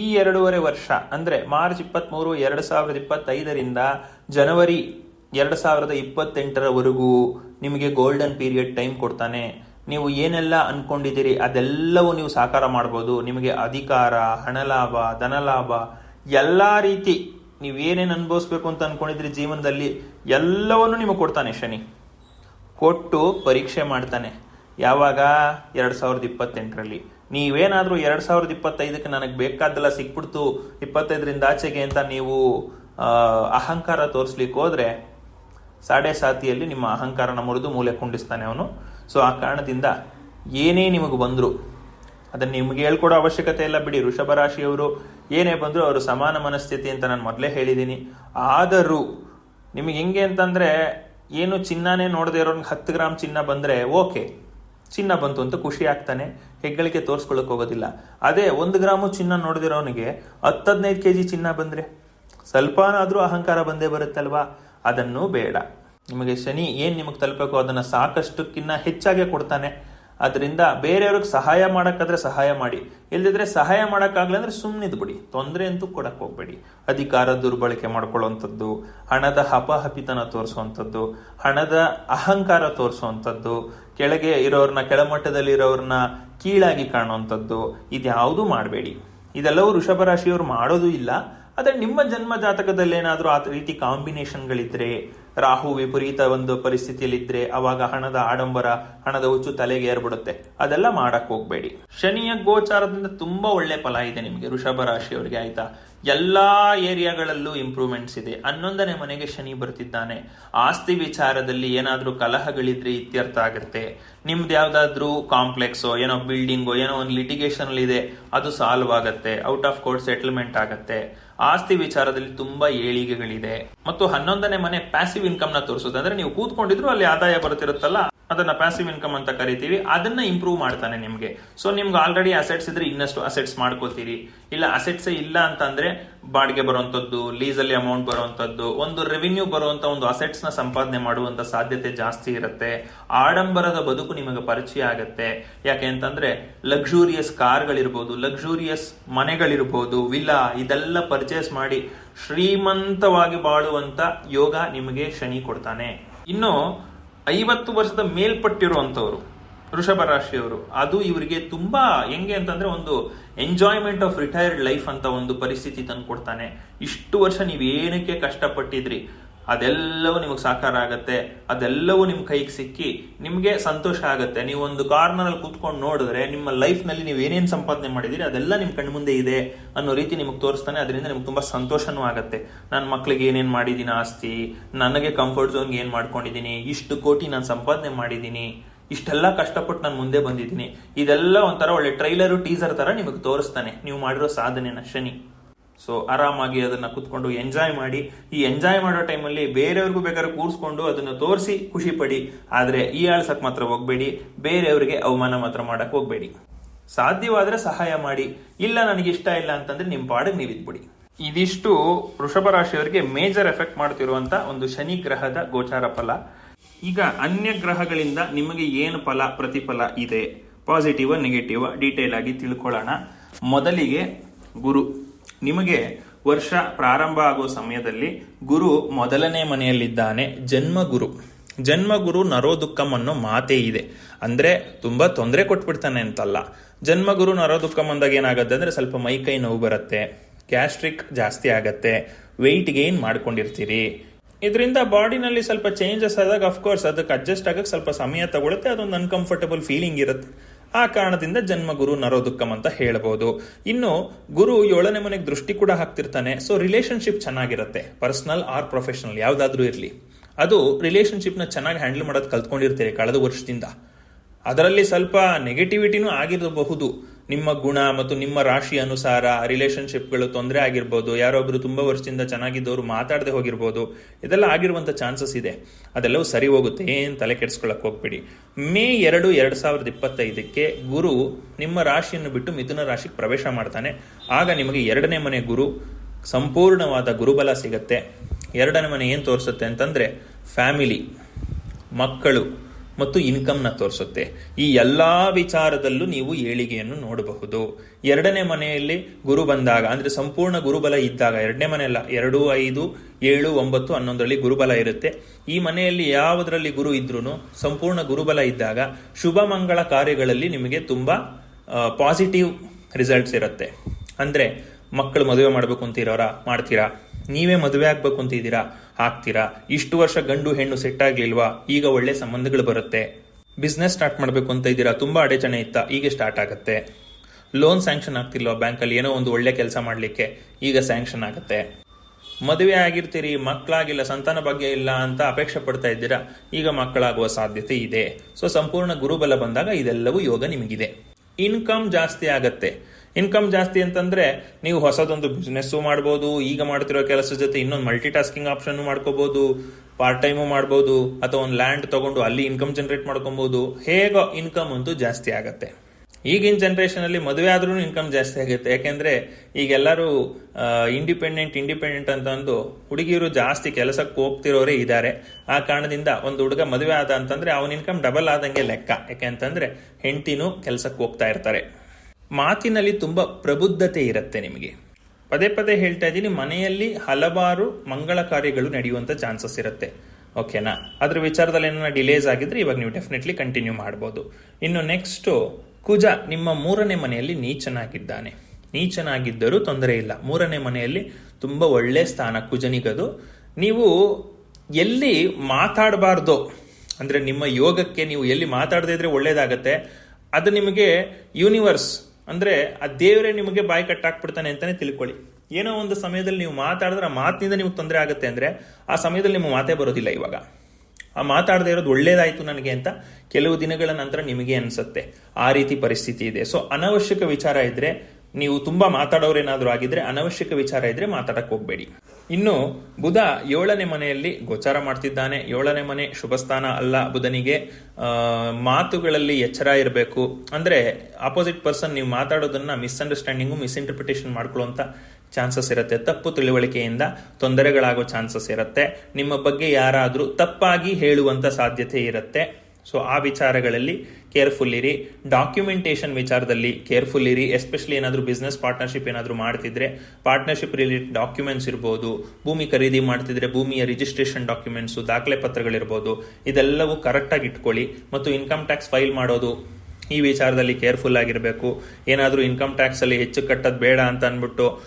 ಈ ಎರಡೂವರೆ ವರ್ಷ, ಅಂದರೆ ಮಾರ್ಚ್ ಇಪ್ಪತ್ತ್ಮೂರು ಎರಡು ಸಾವಿರದ ಇಪ್ಪತ್ತೈದರಿಂದ ಜನವರಿ ಎರಡು ಸಾವಿರದ ಇಪ್ಪತ್ತೆಂಟರವರೆಗೂ ನಿಮಗೆ ಗೋಲ್ಡನ್ ಪೀರಿಯಡ್ ಟೈಮ್ ಕೊಡ್ತಾನೆ. ನೀವು ಏನೆಲ್ಲ ಅಂದ್ಕೊಂಡಿದ್ದೀರಿ ಅದೆಲ್ಲವೂ ನೀವು ಸಾಕಾರ ಮಾಡ್ಬೋದು. ನಿಮಗೆ ಅಧಿಕಾರ, ಹಣ ಲಾಭ, ಧನ ಲಾಭ, ಎಲ್ಲ ರೀತಿ ನೀವೇನೇನು ಅನುಭವಿಸ್ಬೇಕು ಅಂತ ಅಂದ್ಕೊಂಡಿದ್ರಿ ಜೀವನದಲ್ಲಿ ಎಲ್ಲವನ್ನು ನಿಮಗೆ ಕೊಡ್ತಾನೆ ಶನಿ. ಕೊಟ್ಟು ಪರೀಕ್ಷೆ ಮಾಡ್ತಾನೆ. ಯಾವಾಗ? ಎರಡು ಸಾವಿರದ ಇಪ್ಪತ್ತೆಂಟರಲ್ಲಿ. ನೀವೇನಾದರೂ ಎರಡು ಸಾವಿರದ ಇಪ್ಪತ್ತೈದಕ್ಕೆ ನನಗೆ ಬೇಕಾದ್ದೆಲ್ಲ ಸಿಕ್ಬಿಡ್ತು, ಇಪ್ಪತ್ತೈದರಿಂದ ಆಚೆಗೆ ಅಂತ ನೀವು ಅಹಂಕಾರ ತೋರಿಸ್ಲಿಕ್ಕೆ ಹೋದ್ರೆ, ಸಾಡೆ ಸಾತಿಯಲ್ಲಿ ನಿಮ್ಮ ಅಹಂಕಾರನ ಮುರಿದು ಮೂಲೆ ಕುಂಡಿಸ್ತಾನೆ ಅವನು. ಸೊ ಆ ಕಾರಣದಿಂದ ಏನೇ ನಿಮಗೆ ಬಂದರು, ಅದನ್ನು ನಿಮಗೆ ಹೇಳ್ಕೊಡೋ ಅವಶ್ಯಕತೆ ಇಲ್ಲ ಬಿಡಿ. ವೃಷಭ ರಾಶಿಯವರು ಏನೇ ಬಂದರೂ ಅವರು ಸಮಾನ ಮನಸ್ಥಿತಿ ಅಂತ ನಾನು ಮೊದಲೇ ಹೇಳಿದ್ದೀನಿ ಆದರೂ ನಿಮಗೆ ಹೆಂಗೆ ಅಂತಂದರೆ, ಏನು ಚಿನ್ನನೇ ನೋಡದೇ ಇರೋನ್ಗೆ ಹತ್ತು ಗ್ರಾಮ್ ಚಿನ್ನ ಬಂದರೆ ಓಕೆ. ಚಿನ್ನ ಬಂತು ಅಂತ ಖುಷಿ ಆಗ್ತಾನೆ. ಹೆಗ್ಗಳಿಕೆ ತೋರಿಸ್ಕೊಳ್ಳೋಕೆ ಹೋಗೋದಿಲ್ಲ. ಅದೇ ಒಂದು ಗ್ರಾಮು ಚಿನ್ನ ನೋಡಿದಿರೋನಿಗೆ ಹತ್ತು ಹದಿನೈದು ಕೆ ಜಿ ಚಿನ್ನ ಬಂದರೆ. ಸ್ವಲ್ಪನಾದರೂ ಅಹಂಕಾರ ಬಂದೇ ಬರುತ್ತಲ್ವಾ? ಅದನ್ನು ಬೇಡ. ನಿಮಗೆ ಶನಿ ಏನು ನಿಮಗೆ ತಲುಪಬೇಕು ಅದನ್ನು ಸಾಕಷ್ಟಕ್ಕಿನ್ನ ಹೆಚ್ಚಾಗೆ ಕೊಡ್ತಾನೆ. ಅದರಿಂದ ಬೇರೆಯವ್ರಿಗೆ ಸಹಾಯ ಮಾಡೋಕ್ಕಾದ್ರೆ ಸಹಾಯ ಮಾಡಿ. ಇಲ್ದಿದ್ರೆ ಸಹಾಯ ಮಾಡೋಕ್ಕಾಗಲಿ ಅಂದರೆ ಸುಮ್ಮನಿದ್ ಬಿಡಿ. ತೊಂದರೆ ಅಂತೂ ಕೊಡಕ್ಕೆ ಹೋಗಬೇಡಿ. ಅಧಿಕಾರ ದುರ್ಬಳಕೆ ಮಾಡ್ಕೊಳ್ಳುವಂಥದ್ದು, ಹಣದ ಹಪಹಪಿತನ ತೋರಿಸುವಂಥದ್ದು ಹಣದ ಅಹಂಕಾರ ತೋರಿಸುವಂಥದ್ದು ಕೆಳಗೆ ಇರೋರ್ನ ಕೆಳಮಟ್ಟದಲ್ಲಿ ಇರೋರ್ನ ಕೀಳಾಗಿ ಕಾಣುವಂಥದ್ದು ಇದ್ಯಾವುದೂ ಮಾಡಬೇಡಿ. ಇದೆಲ್ಲವೂ ಋಷಭ ರಾಶಿಯವರು ಮಾಡೋದು ಇಲ್ಲ. ಆದರೆ ನಿಮ್ಮ ಜನ್ಮ ಜಾತಕದಲ್ಲಿ ಏನಾದರೂ ಆ ರೀತಿ ಕಾಂಬಿನೇಷನ್ಗಳಿದ್ರೆ, ರಾಹು ವಿಪರೀತ ಒಂದು ಪರಿಸ್ಥಿತಿಯಲ್ಲಿದ್ರೆ ಅವಾಗ ಹಣದ ಆಡಂಬರ, ಹಣದ ಹುಚ್ಚು ತಲೆಗೆ ಏರ್ಬಿಡುತ್ತೆ. ಅದೆಲ್ಲ ಮಾಡಕ್ ಹೋಗ್ಬೇಡಿ. ಶನಿಯ ಗೋಚಾರದಿಂದ ತುಂಬಾ ಒಳ್ಳೆ ಫಲ ಇದೆ ನಿಮಗೆ ವೃಷಭ ರಾಶಿಯವರಿಗೆ, ಆಯ್ತಾ? ಎಲ್ಲಾ ಏರಿಯಾಗಳಲ್ಲೂ ಇಂಪ್ರೂವ್ಮೆಂಟ್ಸ್ ಇದೆ. ಹನ್ನೊಂದನೇ ಮನೆಗೆ ಶನಿ ಬರ್ತಿದ್ದಾನೆ. ಆಸ್ತಿ ವಿಚಾರದಲ್ಲಿ ಏನಾದರೂ ಕಲಹಗಳಿದ್ರೆ ಇತ್ಯರ್ಥ ಆಗುತ್ತೆ. ನಿಮ್ದು ಯಾವ್ದಾದ್ರು ಕಾಂಪ್ಲೆಕ್ಸೋ ಏನೋ ಬಿಲ್ಡಿಂಗೋ ಏನೋ ಒಂದು ಲಿಟಿಗೇಷನ್ ಇದೆ, ಅದು ಸಾಲ್ವ್ ಆಗತ್ತೆ ಔಟ್ ಆಫ್ ಕೋರ್ಟ್ ಸೆಟಲ್ಮೆಂಟ್ ಆಗತ್ತೆ. ಆಸ್ತಿ ವಿಚಾರದಲ್ಲಿ ತುಂಬಾ ಏಳಿಗೆಗಳಿದೆ. ಮತ್ತು ಹನ್ನೊಂದನೇ ಮನೆ ಪ್ಯಾಸಿವ್ ಇನ್ಕಮ್ನ ತೋರಿಸುತ್ತೆ. ಅಂದ್ರೆ ನೀವು ಕೂತ್ಕೊಂಡಿದ್ರು ಅಲ್ಲಿ ಆದಾಯ ಬರ್ತಿರುತ್ತಲ್ಲ ಅದನ್ನ ಪ್ಯಾಸಿವ್ ಇನ್ಕಮ್ ಅಂತ ಕರಿತೀವಿ. ಅದನ್ನ ಇಂಪ್ರೂವ್ ಮಾಡ್ತಾನೆ ನಿಮ್ಗೆ. ಸೊ ನಿಮ್ಗೆ ಆಲ್ರೆಡಿ ಅಸೆಟ್ಸ್ ಇದ್ರೆ ಇನ್ನಷ್ಟು ಅಸೆಟ್ಸ್ ಮಾಡ್ಕೋತೀರಿ. ಇಲ್ಲ ಅಸೆಟ್ಸ್ ಇಲ್ಲ ಅಂತಂದ್ರೆ ಬಾಡಿಗೆ ಬರುವಂತದ್ದು ಲೀಸಲ್ಲಿ ಅಮೌಂಟ್ ಬರುವಂತದ್ದು, ಒಂದು ರೆವಿನ್ಯೂ ಬರುವಂತ ಒಂದು ಅಸೆಟ್ಸ್ನ ಸಂಪಾದನೆ ಮಾಡುವಂತ ಸಾಧ್ಯತೆ ಜಾಸ್ತಿ ಇರುತ್ತೆ. ಆಡಂಬರದ ಬದುಕು ನಿಮಗೆ ಪರಿಚಯ ಆಗತ್ತೆ. ಯಾಕೆ ಅಂತಂದ್ರೆ ಲಕ್ಸುರಿಯಸ್ ಕಾರ್ಗಳಿರ್ಬೋದು ಲಕ್ಸುರಿಯಸ್ ಮನೆಗಳಿರ್ಬೋದು ವಿಲಾ ಇದೆಲ್ಲ ಪರ್ಚೇಸ್ ಮಾಡಿ ಶ್ರೀಮಂತವಾಗಿ ಬಾಳುವಂತ ಯೋಗ ನಿಮಗೆ ಶನಿ ಕೊಡ್ತಾನೆ. ಇನ್ನು ಐವತ್ತು ವರ್ಷದ ಮೇಲ್ಪಟ್ಟಿರುವಂಥವ್ರು, ವೃಷಭ ರಾಶಿಯವರು, ಅದು ಇವರಿಗೆ ತುಂಬಾ ಹೆಂಗೆ ಅಂತಂದ್ರೆ ಒಂದು ಎಂಜಾಯ್ಮೆಂಟ್ ಆಫ್ ರಿಟೈರ್ಡ್ ಲೈಫ್ ಅಂತ ಒಂದು ಪರಿಸ್ಥಿತಿ ತಂದು ಕೊಡ್ತಾನೆ ಇಷ್ಟು ವರ್ಷ ನೀವೇನಕ್ಕೆ ಕಷ್ಟಪಟ್ಟಿದ್ರಿ? ಅದೆಲ್ಲವೂ ನಿಮಗೆ ಸಾಕಾರ ಆಗತ್ತೆ, ಅದೆಲ್ಲವೂ ನಿಮ್ಮ ಕೈಗೆ ಸಿಕ್ಕಿ ನಿಮಗೆ ಸಂತೋಷ ಆಗುತ್ತೆ. ನೀವು ಒಂದು ಕಾರ್ನರ್ ಅಲ್ಲಿ ಕೂತ್ಕೊಂಡು ನೋಡಿದ್ರೆ, ನಿಮ್ಮ ಲೈಫ್ನಲ್ಲಿ ನೀವು ಏನೇನು ಸಂಪಾದನೆ ಮಾಡಿದಿರಿ ಅದೆಲ್ಲ ನಿಮ್ಮ ಕಣ್ಮುಂದೆ ಮುಂದೆ ಇದೆ ಅನ್ನೋ ರೀತಿ ನಿಮಗೆ ತೋರಿಸ್ತಾನೆ, ಅದರಿಂದ ನಿಮ್ಗೆ ತುಂಬಾ ಸಂತೋಷನೂ ಆಗತ್ತೆ. ನನ್ನ ಮಕ್ಳಿಗೆ ಏನೇನ್ ಮಾಡಿದ್ದೀನಿ ಆಸ್ತಿ, ನನಗೆ ಕಂಫರ್ಟ್ ಝೋನ್ಗೆ ಏನು ಮಾಡ್ಕೊಂಡಿದ್ದೀನಿ ಇಷ್ಟು ಕೋಟಿ ನಾನು ಸಂಪಾದನೆ ಮಾಡಿದ್ದೀನಿ ಇಷ್ಟೆಲ್ಲ ಕಷ್ಟಪಟ್ಟು ನಾನು ಮುಂದೆ ಬಂದಿದ್ದೀನಿ ಇದೆಲ್ಲ ಒಂಥರ ಒಳ್ಳೆ ಟ್ರೈಲರು ಟೀಸರ್ ತರ ನಿಮಗೆ ತೋರಿಸ್ತಾನೆ. ನೀವು ಮಾಡಿರೋ ಸಾಧನೆನ, ಶನಿ. ಸೊ ಆರಾಮಾಗಿ ಅದನ್ನ ಕುತ್ಕೊಂಡು ಎಂಜಾಯ್ ಮಾಡಿ, ಈ ಎಂಜಾಯ್ ಮಾಡೋ ಟೈಮಲ್ಲಿ ಬೇರೆಯವ್ರಿಗೂ ಬೇಕಾದ್ರೆ ಕೂರಿಸ್ಕೊಂಡು ಅದನ್ನ ತೋರಿಸಿ ಖುಷಿ ಪಡಿ. ಆದ್ರೆ ಈ ಆಳ್ಸಕ್ ಮಾತ್ರ ಹೋಗ್ಬೇಡಿ, ಬೇರೆಯವರಿಗೆ ಅವಮಾನ ಮಾತ್ರ ಮಾಡಕ್ ಹೋಗ್ಬೇಡಿ. ಸಾಧ್ಯವಾದ್ರೆ ಸಹಾಯ ಮಾಡಿ, ಇಲ್ಲ ನನಗೆ ಇಷ್ಟ ಇಲ್ಲ ಅಂತಂದ್ರೆ ನಿಮ್ಮ ಪಾಡಿಗೆ ನೀವು ಇದ್ಬಿಡಿ. ಇದಿಷ್ಟು ವೃಷಭ ರಾಶಿಯವರಿಗೆ ಮೇಜರ್ ಎಫೆಕ್ಟ್ ಮಾಡ್ತಿರುವಂತ ಒಂದು ಶನಿ ಗ್ರಹದ ಗೋಚಾರ ಫಲ. ಈಗ ಅನ್ಯ ಗ್ರಹಗಳಿಂದ ನಿಮಗೆ ಏನು ಫಲ, ಪ್ರತಿಫಲ ಇದೆ? ಪಾಸಿಟಿವ್ ನೆಗೆಟಿವ್ ಡೀಟೇಲ್ ಆಗಿ ತಿಳ್ಕೊಳ್ಳೋಣ. ಮೊದಲಿಗೆ ಗುರು. ನಿಮಗೆ ವರ್ಷ ಪ್ರಾರಂಭ ಆಗೋ ಸಮಯದಲ್ಲಿ ಗುರು ಮೊದಲನೇ ಮನೆಯಲ್ಲಿದ್ದಾನೆ ಜನ್ಮ ಗುರು ಜನ್ಮ ಗುರು ನರೋ ಅನ್ನೋ ಮಾತೇ ಇದೆ. ಅಂದ್ರೆ ತುಂಬಾ ತೊಂದರೆ ಕೊಟ್ಬಿಡ್ತಾನೆ ಅಂತಲ್ಲ. ಜನ್ಮ ಗುರು ನರೋ ದುಃಖಂ ಅಂದಾಗ ಏನಾಗುತ್ತೆ ಅಂದ್ರೆ ಸ್ವಲ್ಪ ಮೈ ಕೈ ನೋವು ಬರುತ್ತೆ, ಗ್ಯಾಸ್ಟ್ರಿಕ್ ಜಾಸ್ತಿ ಆಗತ್ತೆ ವೆಯ್ಟ್ ಗೇನ್ ಮಾಡ್ಕೊಂಡಿರ್ತೀರಿ. ಇದರಿಂದ ಬಾಡಿನಲ್ಲಿ ಸ್ವಲ್ಪ ಚೇಂಜಸ್ ಆದಾಗ ಅಫ್ಕೋರ್ಸ್ ಅದಕ್ಕೆ ಅಡ್ಜಸ್ಟ್ ಆಗಕ್ಕೆ ಸ್ವಲ್ಪ ಸಮಯ ತಗೊಳುತ್ತೆ, ಅದೊಂದು ಅನ್ಕಂಫರ್ಟಬಲ್ ಫೀಲಿಂಗ್ ಇರುತ್ತೆ. ಆ ಕಾರಣದಿಂದ ಜನ್ಮ ಗುರು ನರೋ ದುಃಖಂ ಅಂತ ಹೇಳಬಹುದು. ಇನ್ನು ಗುರು ಏಳನೇ ಮನೆಗೆ ದೃಷ್ಟಿ ಕೂಡ ಹಾಕ್ತಿರ್ತಾನೆ ಸೊ ರಿಲೇಶನ್ಶಿಪ್ ಚೆನ್ನಾಗಿರುತ್ತೆ. ಪರ್ಸನಲ್ ಆರ್ ಪ್ರೊಫೆಷನಲ್ ಯಾವ್ದಾದ್ರೂ ಇರಲಿ. ಅದು ರಿಲೇಶನ್ಶಿಪ್ನ ಚೆನ್ನಾಗಿ ಹ್ಯಾಂಡಲ್ ಮಾಡೋದು ಕಲ್ತ್ಕೊಂಡಿರ್ತೀರಿ ಕಳೆದ ವರ್ಷದಿಂದ. ಅದರಲ್ಲಿ ಸ್ವಲ್ಪ ನೆಗೆಟಿವಿಟಿನೂ ಆಗಿರಬಹುದು. ನಿಮ್ಮ ಗುಣ ಮತ್ತು ನಿಮ್ಮ ರಾಶಿ ಅನುಸಾರ ರಿಲೇಶನ್ಶಿಪ್ಗಳು ತೊಂದರೆ ಆಗಿರ್ಬೋದು, ಯಾರೊಬ್ರು ತುಂಬಾ ವರ್ಷದಿಂದ ಚೆನ್ನಾಗಿದ್ದವರು ಮಾತಾಡದೆ ಹೋಗಿರ್ಬೋದು, ಇದೆಲ್ಲ ಆಗಿರುವಂತ ಚಾನ್ಸಸ್ ಇದೆ. ಅದೆಲ್ಲವೂ ಸರಿ ಹೋಗುತ್ತೆ ಏನು ತಲೆ ಕೆಡಿಸ್ಕೊಳಕ್ ಹೋಗ್ಬೇಡಿ. ಮೇ ಎರಡು, ಎರಡ್ ಸಾವಿರದ ಇಪ್ಪತ್ತೈದಕ್ಕೆ ಗುರು ನಿಮ್ಮ ರಾಶಿಯನ್ನು ಬಿಟ್ಟು ಮಿಥುನ ರಾಶಿಗೆ ಪ್ರವೇಶ ಮಾಡ್ತಾನೆ. ಆಗ ನಿಮಗೆ ಎರಡನೇ ಮನೆ ಗುರು, ಸಂಪೂರ್ಣವಾದ ಗುರುಬಲ ಸಿಗತ್ತೆ. ಎರಡನೇ ಮನೆ ಏನು ತೋರಿಸುತ್ತೆ ಅಂತಂದ್ರೆ ಫ್ಯಾಮಿಲಿ ಮಕ್ಕಳು. ಮತ್ತು ಇನ್ಕಮ್ನ ತೋರಿಸುತ್ತೆ. ಈ ಎಲ್ಲ ವಿಚಾರದಲ್ಲೂ ನೀವು ಏಳಿಗೆಯನ್ನು ನೋಡಬಹುದು. ಎರಡನೇ ಮನೆಯಲ್ಲಿ ಗುರು ಬಂದಾಗ, ಅಂದ್ರೆ ಸಂಪೂರ್ಣ ಗುರುಬಲ ಇದ್ದಾಗ, ಎರಡನೇ ಮನೆಯಲ್ಲ, ಎರಡು, ಐದು, ಏಳು, ಒಂಬತ್ತು, ಹನ್ನೊಂದರಲ್ಲಿ ಗುರುಬಲ ಇರುತ್ತೆ. ಈ ಮನೆಯಲ್ಲಿ ಯಾವುದರಲ್ಲಿ ಗುರು ಇದ್ರೂ ಸಂಪೂರ್ಣ ಗುರುಬಲ ಇದ್ದಾಗ, ಶುಭ, ಮಂಗಳ ಕಾರ್ಯಗಳಲ್ಲಿ ನಿಮಗೆ ತುಂಬಾ ಪಾಸಿಟಿವ್ ರಿಸಲ್ಟ್ಸ್ ಇರುತ್ತೆ. ಅಂದ್ರೆ ಮಕ್ಕಳು ಮದುವೆ ಮಾಡಬೇಕು ಅಂತಿರೋರ ಮಾಡ್ತೀರಾ? ನೀವೇ ಮದುವೆ ಆಗ್ಬೇಕು ಅಂತ ಇದ್ದೀರಾ ಆಗ್ತೀರಾ? ಇಷ್ಟು ವರ್ಷ ಗಂಡು ಹೆಣ್ಣು ಸೆಟ್ ಆಗ್ಲಿಲ್ವಾ? ಈಗ ಒಳ್ಳೆ ಸಂಬಂಧಗಳು ಬರುತ್ತೆ. ಬಿಸ್ನೆಸ್ ಸ್ಟಾರ್ಟ್ ಮಾಡಬೇಕು ಅಂತ ಇದ್ದೀರಾ? ತುಂಬಾ ಅಡಚಣೆ ಇತ್ತ. ಈಗ ಸ್ಟಾರ್ಟ್ ಆಗುತ್ತೆ. ಲೋನ್ ಸ್ಯಾಂಕ್ಷನ್ ಆಗ್ತಿಲ್ವಾ ಬ್ಯಾಂಕಲ್ಲಿ ಏನೋ ಒಂದು ಒಳ್ಳೆ ಕೆಲಸ ಮಾಡಲಿಕ್ಕೆ. ಈಗ ಸ್ಯಾಂಕ್ಷನ್ ಆಗುತ್ತೆ. ಮದುವೆ ಆಗಿರ್ತೀರಿ ಮಕ್ಕಳಾಗಿಲ್ಲ ಸಂತಾನ ಭಾಗ್ಯ ಇಲ್ಲ ಅಂತ ಅಪೇಕ್ಷೆ ಪಡ್ತಾ ಇದ್ದೀರಾ? ಈಗ ಮಕ್ಕಳಾಗುವ ಸಾಧ್ಯತೆ ಇದೆ. ಸೊ ಸಂಪೂರ್ಣ ಗುರುಬಲ ಬಂದಾಗ ಇದೆಲ್ಲವೂ ಯೋಗ ನಿಮಗಿದೆ. ಇನ್ಕಮ್ ಜಾಸ್ತಿ ಆಗತ್ತೆ. ಇನ್ಕಮ್ ಜಾಸ್ತಿ ಅಂತಂದ್ರೆ ನೀವು ಹೊಸದೊಂದು ಬಿಸ್ನೆಸ್ಸು ಮಾಡ್ಬೋದು, ಈಗ ಮಾಡ್ತಿರೋ ಕೆಲಸದ ಜೊತೆ ಇನ್ನೊಂದು ಮಲ್ಟಿ ಟಾಸ್ಕಿಂಗ್ ಆಪ್ಷನ್ ಮಾಡ್ಕೋಬಹುದು ಪಾರ್ಟ್ ಟೈಮು ಮಾಡ್ಬೋದು, ಅಥವಾ ಒಂದು ಲ್ಯಾಂಡ್ ತಗೊಂಡು ಅಲ್ಲಿ ಇನ್ಕಮ್ ಜನರೇಟ್ ಮಾಡ್ಕೊಬಹುದು ಹೇಗೋ ಇನ್ಕಮ್ ಅಂತೂ ಜಾಸ್ತಿ ಆಗತ್ತೆ. ಈಗಿನ ಜನರೇಷನ್ ಅಲ್ಲಿ ಮದುವೆ ಆದ್ರೂ ಇನ್ಕಮ್ ಜಾಸ್ತಿ ಆಗುತ್ತೆ. ಯಾಕೆಂದ್ರೆ ಈಗೆಲ್ಲರೂ ಇಂಡಿಪೆಂಡೆಂಟ್ ಇಂಡಿಪೆಂಡೆಂಟ್ ಅಂತ ಅಂದು ಹುಡುಗಿಯರು ಜಾಸ್ತಿ ಕೆಲಸಕ್ಕೆ ಹೋಗ್ತಿರೋರೇ ಇದ್ದಾರೆ. ಆ ಕಾರಣದಿಂದ ಒಂದು ಹುಡುಗ ಮದುವೆ ಆದ ಅಂತಂದ್ರೆ ಅವನ ಇನ್ಕಮ್ ಡಬಲ್ ಆದಂಗೆ ಲೆಕ್ಕ. ಯಾಕೆ ಅಂತಂದ್ರೆ ಹೆಂಡತಿನೂ ಕೆಲಸಕ್ಕೆ ಹೋಗ್ತಾ ಇರ್ತಾರೆ. ಮಾತಿನಲ್ಲಿ ತುಂಬ ಪ್ರಬುದ್ಧತೆ ಇರುತ್ತೆ ನಿಮಗೆ. ಪದೇ ಪದೇ ಹೇಳ್ತಾ ಇದ್ದೀನಿ, ಮನೆಯಲ್ಲಿ ಹಲವಾರು ಮಂಗಳ ಕಾರ್ಯಗಳು ನಡೆಯುವಂತ ಚಾನ್ಸಸ್ ಇರುತ್ತೆ. ಓಕೆನಾ ಅದ್ರ ವಿಚಾರದಲ್ಲಿ ಏನಾರ ಡಿಲೇಸ್ ಆಗಿದ್ರೆ ಇವಾಗ ನೀವು ಡೆಫಿನೆಟ್ಲಿ ಕಂಟಿನ್ಯೂ ಮಾಡ್ಬೋದು. ಇನ್ನು ನೆಕ್ಸ್ಟ್ ಕುಜ ನಿಮ್ಮ ಮೂರನೇ ಮನೆಯಲ್ಲಿ ನೀಚನಾಗಿದ್ದಾನೆ. ನೀಚನಾಗಿದ್ದರೂ ತೊಂದರೆ ಇಲ್ಲ. ಮೂರನೇ ಮನೆಯಲ್ಲಿ ತುಂಬಾ ಒಳ್ಳೆ ಸ್ಥಾನ ಕುಜನಿಗದು ನೀವು ಎಲ್ಲಿ ಮಾತಾಡಬಾರ್ದು, ಅಂದ್ರೆ ನಿಮ್ಮ ಯೋಗಕ್ಕೆ ನೀವು ಎಲ್ಲಿ ಮಾತಾಡದೇ ಇದ್ರೆ ಒಳ್ಳೇದಾಗತ್ತೆ, ಅದು ನಿಮಗೆ ಯೂನಿವರ್ಸ್ ಅಂದ್ರೆ ಆ ದೇವರೇ ನಿಮಗೆ ಬಾಯಿ ಕಟ್ಟಾಕ್ಬಿಡ್ತಾನೆ ಅಂತಾನೆ ತಿಳ್ಕೊಳ್ಳಿ. ಏನೋ ಒಂದು ಸಮಯದಲ್ಲಿ ನೀವು ಮಾತಾಡಿದ್ರೆ ಆ ಮಾತಿನಿಂದ ನಿಮ್ಗೆ ತೊಂದರೆ ಆಗುತ್ತೆ ಅಂದ್ರೆ ಆ ಸಮಯದಲ್ಲಿ ನಿಮ್ಮ ಮಾತೇ ಬರೋದಿಲ್ಲ ಇವಾಗ. ಆ ಮಾತಾಡದೇ ಇರೋದು ಒಳ್ಳೇದಾಯ್ತು ನನಗೆ ಅಂತ ಕೆಲವು ದಿನಗಳ ನಂತರ ನಿಮಗೆ ಅನ್ಸುತ್ತೆ. ಆ ರೀತಿ ಪರಿಸ್ಥಿತಿ ಇದೆ. ಸೊ ಅನವಶ್ಯಕ ವಿಚಾರ ಇದ್ರೆ ನೀವು ತುಂಬಾ ಮಾತಾಡೋರೇನಾದರೂ ಆಗಿದ್ರೆ, ಅನವಶ್ಯಕ ವಿಚಾರ ಇದ್ರೆ ಮಾತಾಡಕ್ ಹೋಗ್ಬೇಡಿ. ಇನ್ನು, ಬುಧ ಏಳನೇ ಮನೆಯಲ್ಲಿ ಗೋಚಾರ ಮಾಡ್ತಿದ್ದಾನೆ. ಏಳನೇ ಮನೆ ಶುಭಸ್ಥಾನ ಅಲ್ಲ ಬುಧನಿಗೆ. ಮಾತುಗಳಲ್ಲಿ ಎಚ್ಚರ ಇರಬೇಕು. ಅಂದ್ರೆ ಆಪೋಸಿಟ್ ಪರ್ಸನ್ ನೀವು ಮಾತಾಡೋದನ್ನ ಮಿಸ್ಅಂಡರ್ಸ್ಟ್ಯಾಂಡಿಂಗು ಮಿಸ್ಇಂಟರ್ಪ್ರಿಟೇಷನ್ ಮಾಡ್ಕೊಳ್ಳುವಂತ ಚಾನ್ಸಸ್ ಇರುತ್ತೆ. ತಪ್ಪು ತಿಳುವಳಿಕೆಯಿಂದ ತೊಂದರೆಗಳಾಗೋ ಚಾನ್ಸಸ್ ಇರುತ್ತೆ. ನಿಮ್ಮ ಬಗ್ಗೆ ಯಾರಾದರೂ ತಪ್ಪಾಗಿ ಹೇಳುವಂತ ಸಾಧ್ಯತೆ ಇರುತ್ತೆ. ಸೊ ಆ ವಿಚಾರಗಳಲ್ಲಿ ಕೇರ್ಫುಲ್ ಇರಿ ಡಾಕ್ಯುಮೆಂಟೇಷನ್ ವಿಚಾರದಲ್ಲಿ ಕೇರ್ಫುಲ್ ಇರಿ ಎಸ್ಪೆಷಲಿ ಏನಾದರೂ ಬಿಸ್ನೆಸ್ ಪಾರ್ಟ್ನರ್ಶಿಪ್ ಏನಾದರೂ ಮಾಡ್ತಿದ್ರೆ ಪಾರ್ಟ್ನರ್ಶಿಪ್ ರಿಲೇಟೆಡ್ ಡಾಕ್ಯುಮೆಂಟ್ಸ್ ಇರ್ಬೋದು, ಭೂಮಿ ಖರೀದಿ ಮಾಡ್ತಿದ್ರೆ ಭೂಮಿಯ ರಿಜಿಸ್ಟ್ರೇಷನ್ ಡಾಕ್ಯುಮೆಂಟ್ಸ್ ದಾಖಲೆ ಪತ್ರಗಳಿರ್ಬೋದು, ಇದೆಲ್ಲವೂ ಕರೆಕ್ಟಾಗಿ ಇಟ್ಕೊಳ್ಳಿ. ಮತ್ತು ಇನ್ಕಮ್ ಟ್ಯಾಕ್ಸ್ ಫೈಲ್ ಮಾಡೋದು ಈ ವಿಚಾರದಲ್ಲಿ ಕೇರ್ಫುಲ್ ಆಗಿರಬೇಕು. ಏನಾದರೂ ಇನ್ಕಮ್ ಟ್ಯಾಕ್ಸ್ ಅಲ್ಲಿ ಹೆಚ್ಚು ಕಟ್ಟೋದು ಬೇಡ ಅಂತ ಅಂದ್ಬಿಟ್ಟು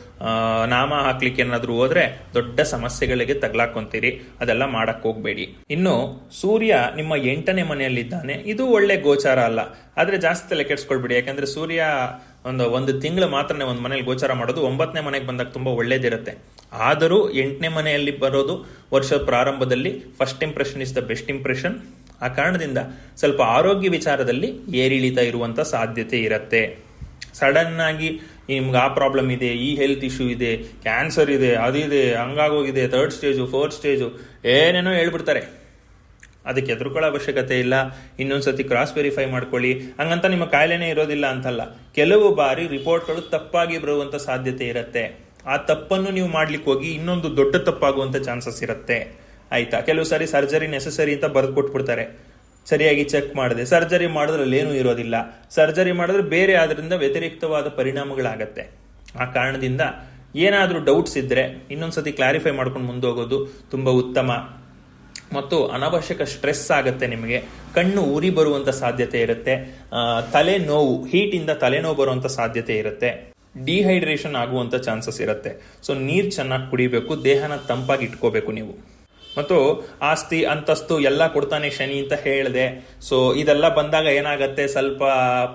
ನಾಮ ಹಾಕ್ಲಿಕ್ಕೆ ಏನಾದರೂ ಹೋದ್ರೆ ದೊಡ್ಡ ಸಮಸ್ಯೆಗಳಿಗೆ ತಗ್ಲಾಕೊಂತೀರಿ. ಅದೆಲ್ಲ ಮಾಡಕ್ ಹೋಗ್ಬೇಡಿ. ಇನ್ನು, ಸೂರ್ಯ ನಿಮ್ಮ ಎಂಟನೇ ಮನೆಯಲ್ಲಿದ್ದಾನೆ. ಇದು ಒಳ್ಳೆ ಗೋಚಾರ ಅಲ್ಲ. ಆದ್ರೆ ಜಾಸ್ತಿ ತಲೆ ಕೆಡ್ಸ್ಕೊಳ್ಬೇಡಿ. ಯಾಕಂದ್ರೆ ಸೂರ್ಯ ಒಂದು ಒಂದು ತಿಂಗಳು ಮಾತ್ರನೇ ಒಂದು ಮನೇಲಿ ಗೋಚಾರ ಮಾಡೋದು ಒಂಬತ್ತನೇ ಮನೆಗೆ ಬಂದಾಗ ತುಂಬಾ ಒಳ್ಳೇದಿರುತ್ತೆ. ಆದರೂ ಎಂಟನೇ ಮನೆಯಲ್ಲಿ ಬರೋದು ವರ್ಷದ ಪ್ರಾರಂಭದಲ್ಲಿ first impression is the best impression ಆ ಕಾರಣದಿಂದ ಸ್ವಲ್ಪ ಆರೋಗ್ಯ ವಿಚಾರದಲ್ಲಿ ಏರಿಳಿತ ಇರುವಂತ ಸಾಧ್ಯತೆ ಇರುತ್ತೆ. ಸಡನ್ ಆಗಿ ನಿಮ್ಗೆ ಆ ಪ್ರಾಬ್ಲಮ್ ಇದೆ, ಈ ಹೆಲ್ತ್ ಇಶ್ಯೂ ಇದೆ ಕ್ಯಾನ್ಸರ್ ಇದೆ ಅದಿದೆ ಹಂಗಾಗೋಗಿದೆ ತರ್ಡ್ ಸ್ಟೇಜು ಫೋರ್ತ್ ಸ್ಟೇಜು ಏನೇನೋ ಹೇಳ್ಬಿಡ್ತಾರೆ. ಅದಕ್ಕೆ ಎದುರುಕೊಳ್ಳೋ ಅವಶ್ಯಕತೆ ಇಲ್ಲ, ಇನ್ನೊಂದ್ಸತಿ ಕ್ರಾಸ್ ವೆರಿಫೈ ಮಾಡ್ಕೊಳ್ಳಿ. ಹಂಗಂತ ನಿಮ್ಮ ಕಾಯಿಲೆನೇ ಇರೋದಿಲ್ಲ ಅಂತಲ್ಲ, ಕೆಲವು ಬಾರಿ ರಿಪೋರ್ಟ್ಗಳು ತಪ್ಪಾಗಿ ಬರುವಂತ ಸಾಧ್ಯತೆ ಇರುತ್ತೆ. ಆ ತಪ್ಪನ್ನು ನೀವು ಮಾಡ್ಲಿಕ್ಕೆ ಹೋಗಿ ಇನ್ನೊಂದು ದೊಡ್ಡ ತಪ್ಪಾಗುವಂಥ ಚಾನ್ಸಸ್ ಇರುತ್ತೆ. ಆಯ್ತಾ? ಕೆಲವು ಸಾರಿ ಸರ್ಜರಿ ನೆಸಸರಿ ಅಂತ ಬರೆದು ಕೊಟ್ಬಿಡ್ತಾರೆ ಸರಿಯಾಗಿ ಚೆಕ್ ಮಾಡಿದೆ. ಸರ್ಜರಿ ಮಾಡಿದ್ರಲ್ಲಿ ಏನೂ ಇರೋದಿಲ್ಲ. ಸರ್ಜರಿ ಮಾಡಿದ್ರೆ ಬೇರೆ ಅದರಿಂದ ವ್ಯತಿರಿಕ್ತವಾದ ಪರಿಣಾಮಗಳಾಗತ್ತೆ. ಆ ಕಾರಣದಿಂದ ಏನಾದರೂ ಡೌಟ್ಸ್ ಇದ್ರೆ ಇನ್ನೊಂದ್ಸತಿ ಕ್ಲಾರಿಫೈ ಮಾಡ್ಕೊಂಡು ಮುಂದೆ ಹೋಗೋದು ತುಂಬಾ ಉತ್ತಮ. ಮತ್ತು ಅನವಶ್ಯಕ ಸ್ಟ್ರೆಸ್ ಆಗುತ್ತೆ ನಿಮಗೆ. ಕಣ್ಣು ಉರಿ ಬರುವಂತ ಸಾಧ್ಯತೆ ಇರುತ್ತೆ. ತಲೆ ನೋವು ಹೀಟಿಂದ ತಲೆನೋವು ಬರುವಂತ ಸಾಧ್ಯತೆ ಇರುತ್ತೆ. ಡಿಹೈಡ್ರೇಷನ್ ಆಗುವಂತ ಚಾನ್ಸಸ್ ಇರುತ್ತೆ. ಸೊ ನೀರು ಚೆನ್ನಾಗಿ ಕುಡಿಬೇಕು, ದೇಹನ ತಂಪಾಗಿ ಇಟ್ಕೋಬೇಕು ನೀವು. ಮತ್ತು ಆಸ್ತಿ, ಅಂತಸ್ತು ಎಲ್ಲ ಕೊಡ್ತಾನೆ ಶನಿ ಅಂತ ಹೇಳಿದೆ. ಸೊ ಇದೆಲ್ಲ ಬಂದಾಗ ಏನಾಗತ್ತೆ? ಸ್ವಲ್ಪ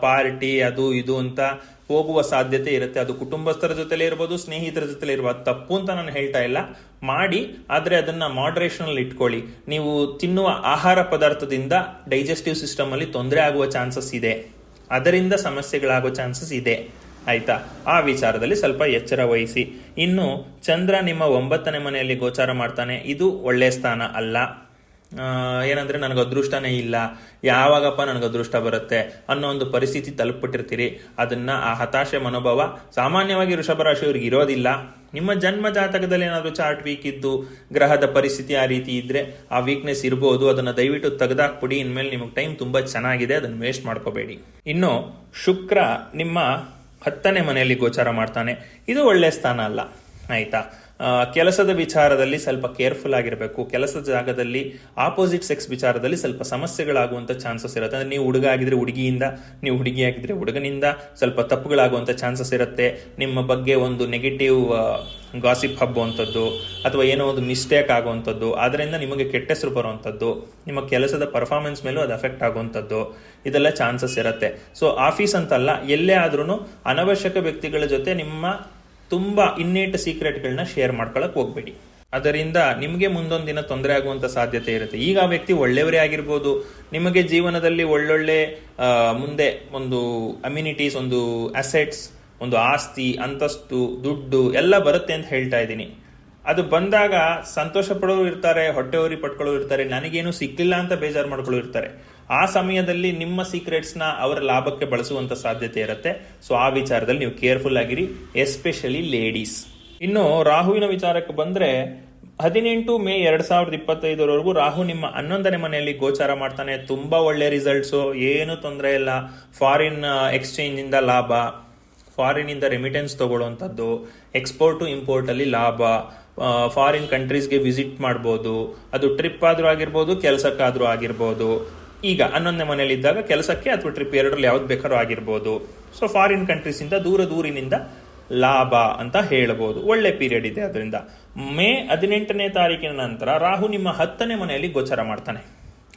ಪಾರ್ಟಿ ಅದು ಇದು ಅಂತ ಹೋಗುವ ಸಾಧ್ಯತೆ ಇರುತ್ತೆ. ಅದು ಕುಟುಂಬಸ್ಥರ ಜೊತೆಲೇ ಇರ್ಬೋದು, ಸ್ನೇಹಿತರ ಜೊತೆಲೇ ಇರ್ಬೋದು. ತಪ್ಪು ಅಂತ ನಾನು ಹೇಳ್ತಾ ಇಲ್ಲ. ಮಾಡಿ, ಆದರೆ ಅದನ್ನ ಮಾಡ್ರೇಷನ್ ಅಲ್ಲಿ ಇಟ್ಕೊಳ್ಳಿ. ನೀವು ತಿನ್ನುವ ಆಹಾರ ಪದಾರ್ಥದಿಂದ ಡೈಜೆಸ್ಟಿವ್ ಸಿಸ್ಟಮ್ ಅಲ್ಲಿ ತೊಂದರೆ ಆಗುವ ಚಾನ್ಸಸ್ ಇದೆ. ಅದರಿಂದ ಸಮಸ್ಯೆಗಳಾಗೋ ಚಾನ್ಸಸ್ ಇದೆ. ಆಯ್ತಾ? ಆ ವಿಚಾರದಲ್ಲಿ ಸ್ವಲ್ಪ ಎಚ್ಚರ ವಹಿಸಿ. ಇನ್ನು ಚಂದ್ರ ನಿಮ್ಮ ಒಂಬತ್ತನೇ ಮನೆಯಲ್ಲಿ ಗೋಚಾರ ಮಾಡ್ತಾನೆ. ಇದು ಒಳ್ಳೆ ಸ್ಥಾನ ಅಲ್ಲ. ಏನಂದ್ರೆ ನನಗೆ ಅದೃಷ್ಟನೇ ಇಲ್ಲ. ಯಾವಾಗಪ್ಪ ನನಗೆ ಅದೃಷ್ಟ ಬರುತ್ತೆ? ಅನ್ನೋ ಒಂದು ಪರಿಸ್ಥಿತಿ ತಲುಪಿಬಿಟ್ಟಿರ್ತೀರಿ. ಅದನ್ನ ಆ ಹತಾಶೆ ಮನೋಭಾವ ಸಾಮಾನ್ಯವಾಗಿ ವೃಷಭ ರಾಶಿಯವ್ರಿಗೆ ಇರೋದಿಲ್ಲ. ನಿಮ್ಮ ಜನ್ಮ ಜಾತಕದಲ್ಲಿ ಏನಾದರೂ ಚಾರ್ಟ್ ವೀಕ್ ಇದ್ದು, ಗ್ರಹದ ಪರಿಸ್ಥಿತಿ ಆ ರೀತಿ ಇದ್ರೆ ಆ ವೀಕ್ನೆಸ್ ಇರ್ಬೋದು. ಅದನ್ನ ದಯವಿಟ್ಟು ತೆಗೆದಾಕ್ಬಿಡಿ. ಇನ್ಮೇಲೆ ನಿಮಗೆ ಟೈಮ್ ತುಂಬಾ ಚೆನ್ನಾಗಿದೆ. ಅದನ್ನ ವೇಸ್ಟ್ ಮಾಡ್ಕೋಬೇಡಿ. ಇನ್ನು ಶುಕ್ರ ನಿಮ್ಮ ಹತ್ತನೇ ಮನೆಯಲ್ಲಿ ಗೋಚಾರ ಮಾಡ್ತಾನೆ. ಇದು ಒಳ್ಳೆ ಸ್ಥಾನ ಅಲ್ಲ ಆಯ್ತಾ? ಕೆಲಸದ ವಿಚಾರದಲ್ಲಿ ಸ್ವಲ್ಪ ಕೇರ್ಫುಲ್ ಆಗಿರಬೇಕು. ಕೆಲಸದ ಜಾಗದಲ್ಲಿ ಆಪೋಸಿಟ್ ಸೆಕ್ಸ್ ವಿಚಾರದಲ್ಲಿ ಸ್ವಲ್ಪ ಸಮಸ್ಯೆಗಳಾಗುವಂತ ಚಾನ್ಸಸ್ ಇರುತ್ತೆ. ಅಂದ್ರೆ ನೀವು ಹುಡುಗ ಆಗಿದ್ರೆ ಹುಡುಗಿಯಿಂದ, ನೀವು ಹುಡುಗಿ ಆಗಿದ್ರೆ ಹುಡುಗನಿಂದ ಸ್ವಲ್ಪ ತಪ್ಪುಗಳಾಗುವಂತ ಚಾನ್ಸಸ್ ಇರುತ್ತೆ. ನಿಮ್ಮ ಬಗ್ಗೆ ಒಂದು ನೆಗೆಟಿವ್ ಗಾಸಿಪ್ ಹಬ್ಬುವಂಥದ್ದು ಅಥವಾ ಏನೋ ಒಂದು ಮಿಸ್ಟೇಕ್ ಆಗುವಂಥದ್ದು. ಅದರಿಂದ ನಿಮಗೆ ಕೆಟ್ಟ ಹೆಸರು ಬರುವಂಥದ್ದು. ನಿಮ್ಮ ಕೆಲಸದ ಪರ್ಫಾರ್ಮೆನ್ಸ್ ಮೇಲೂ ಅದು ಅಫೆಕ್ಟ್ ಆಗುವಂಥದ್ದು. ಇದೆಲ್ಲ ಚಾನ್ಸಸ್ ಇರುತ್ತೆ. ಸೊ ಆಫೀಸ್ ಅಂತಲ್ಲ, ಎಲ್ಲೇ ಆದ್ರೂ ಅನವಶ್ಯಕ ವ್ಯಕ್ತಿಗಳ ಜೊತೆ ನಿಮ್ಮ ತುಂಬಾ ಇನ್ನೇಟ್ ಸೀಕ್ರೆಟ್ಗಳನ್ನ ಶೇರ್ ಮಾಡ್ಕೊಳಕ್ ಹೋಗ್ಬೇಡಿ. ಅದರಿಂದ ನಿಮಗೆ ಮುಂದೊಂದು ದಿನ ತೊಂದರೆ ಆಗುವಂತ ಸಾಧ್ಯತೆ ಇರುತ್ತೆ. ಈಗ ಆ ವ್ಯಕ್ತಿ ಒಳ್ಳೆಯವರೇ ಆಗಿರ್ಬೋದು. ನಿಮಗೆ ಜೀವನದಲ್ಲಿ ಒಳ್ಳೊಳ್ಳೆ ಮುಂದೆ ಒಂದು ಅಮ್ಯುನಿಟೀಸ್ ಒಂದು ಅಸೆಟ್ಸ್ ಒಂದು ಆಸ್ತಿ, ಅಂತಸ್ತು, ದುಡ್ಡು ಎಲ್ಲ ಬರುತ್ತೆ ಅಂತ ಹೇಳ್ತಾ ಇದ್ದೀನಿ. ಅದು ಬಂದಾಗ ಸಂತೋಷ ಪಡೋರು ಇರ್ತಾರೆ ಹೊಟ್ಟೆವರಿ ಪಟ್ಕೊಳ್ಳೋರು ಇರ್ತಾರೆ, ನನಗೇನು ಸಿಕ್ಕಿಲ್ಲ ಅಂತ ಬೇಜಾರು ಮಾಡ್ಕೊಳ್ಳೋರು ಇರ್ತಾರೆ. ಆ ಸಮಯದಲ್ಲಿ ನಿಮ್ಮ ಸೀಕ್ರೆಟ್ಸ್ನ ಅವರ ಲಾಭಕ್ಕೆ ಬಳಸುವಂತ ಸಾಧ್ಯತೆ ಇರುತ್ತೆ. ಸೊ ಆ ವಿಚಾರದಲ್ಲಿ ನೀವು ಕೇರ್ಫುಲ್ ಆಗಿರಿ ಎಸ್ಪೆಷಲಿ ಲೇಡೀಸ್ ಇನ್ನು ರಾಹುವಿನ ವಿಚಾರಕ್ಕೆ ಬಂದ್ರೆ, ಹದಿನೆಂಟು ಮೇ ಎರಡ್ ಸಾವಿರದ ಇಪ್ಪತ್ತೈದರವರೆಗೂ ರಾಹು ನಿಮ್ಮ ಹನ್ನೊಂದನೇ ಮನೆಯಲ್ಲಿ ಗೋಚಾರ ಮಾಡ್ತಾನೆ. ತುಂಬಾ ಒಳ್ಳೆ ರಿಸಲ್ಟ್ಸ್ ಏನು ತೊಂದರೆ ಇಲ್ಲ. ಫಾರಿನ್ ಎಕ್ಸ್ಚೇಂಜ್ ಇಂದ ಲಾಭ. ಫಾರಿನ್ ಇಂದ ರೆಮಿಟೆನ್ಸ್ ತಗೊಳ್ಳುವಂಥದ್ದು. ಇಂಪೋರ್ಟ್ ಅಲ್ಲಿ ಲಾಭ. ಫಾರಿನ್ ಕಂಟ್ರೀಸ್ಗೆ ವಿಸಿಟ್ ಮಾಡ್ಬೋದು. ಅದು ಟ್ರಿಪ್ ಆದರೂ ಆಗಿರ್ಬೋದು, ಕೆಲಸಕ್ಕಾದರೂ ಆಗಿರ್ಬೋದು. ಈಗ ಹನ್ನೊಂದನೇ ಮನೆಯಲ್ಲಿ ಇದ್ದಾಗ ಕೆಲಸಕ್ಕೆ ಅಥವಾ ಟ್ರಿಪ್ ಎರಡರಲ್ಲಿ ಯಾವ್ದು ಬೇಕಾದ್ರೂ ಆಗಿರ್ಬೋದು. ಸೊ ಫಾರಿನ್ ಕಂಟ್ರೀಸ್ ಇಂದ ದೂರ ದೂರಿನಿಂದ ಲಾಭ ಅಂತ ಹೇಳ್ಬೋದು. ಒಳ್ಳೆ ಪೀರಿಯಡ್ ಇದೆ ಅದರಿಂದ. ಮೇ ಹದಿನೆಂಟನೇ ತಾರೀಕಿನ ನಂತರ ರಾಹು ನಿಮ್ಮ ಹತ್ತನೇ ಮನೆಯಲ್ಲಿ ಗೋಚರ ಮಾಡ್ತಾನೆ.